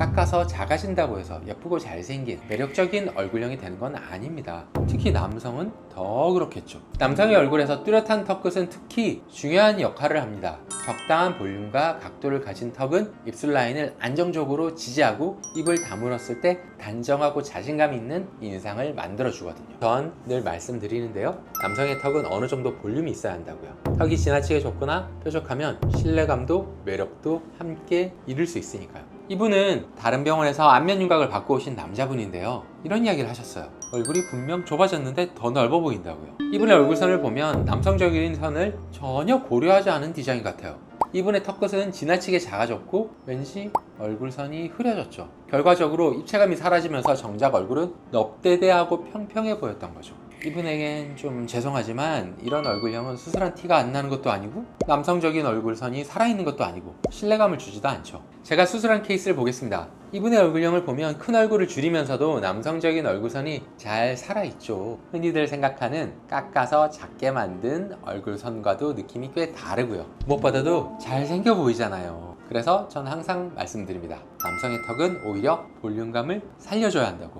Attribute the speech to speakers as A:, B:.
A: 깎아서 작아진다고 해서 예쁘고 잘생긴 매력적인 얼굴형이 되는 건 아닙니다. 특히 남성은 더 그렇겠죠. 남성의 얼굴에서 뚜렷한 턱끝은 특히 중요한 역할을 합니다. 적당한 볼륨과 각도를 가진 턱은 입술 라인을 안정적으로 지지하고 입을 다물었을 때 단정하고 자신감 있는 인상을 만들어 주거든요. 전 늘 말씀드리는데요. 남성의 턱은 어느 정도 볼륨이 있어야 한다고요. 턱이 지나치게 좁거나 뾰족하면 신뢰감도 매력도 함께 잃을 수 있으니까요. 이분은 다른 병원에서 안면 윤곽을 받고 오신 남자분인데요. 이런 이야기를 하셨어요. 얼굴이 분명 좁아졌는데 더 넓어 보인다고요. 이분의 얼굴선을 보면 남성적인 선을 전혀 고려하지 않은 디자인 같아요. 이분의 턱끝은 지나치게 작아졌고 왠지 얼굴선이 흐려졌죠. 결과적으로 입체감이 사라지면서 정작 얼굴은 넙대대하고 평평해 보였던 거죠. 이분에겐 좀 죄송하지만 이런 얼굴형은 수술한 티가 안 나는 것도 아니고 남성적인 얼굴선이 살아있는 것도 아니고 신뢰감을 주지도 않죠. 제가 수술한 케이스를 보겠습니다. 이분의 얼굴형을 보면 큰 얼굴을 줄이면서도 남성적인 얼굴선이 잘 살아있죠. 흔히들 생각하는 깎아서 작게 만든 얼굴선과도 느낌이 꽤 다르고요. 무엇보다도 잘생겨 보이잖아요. 그래서 전 항상 말씀드립니다. 남성의 턱은 오히려 볼륨감을 살려줘야 한다고.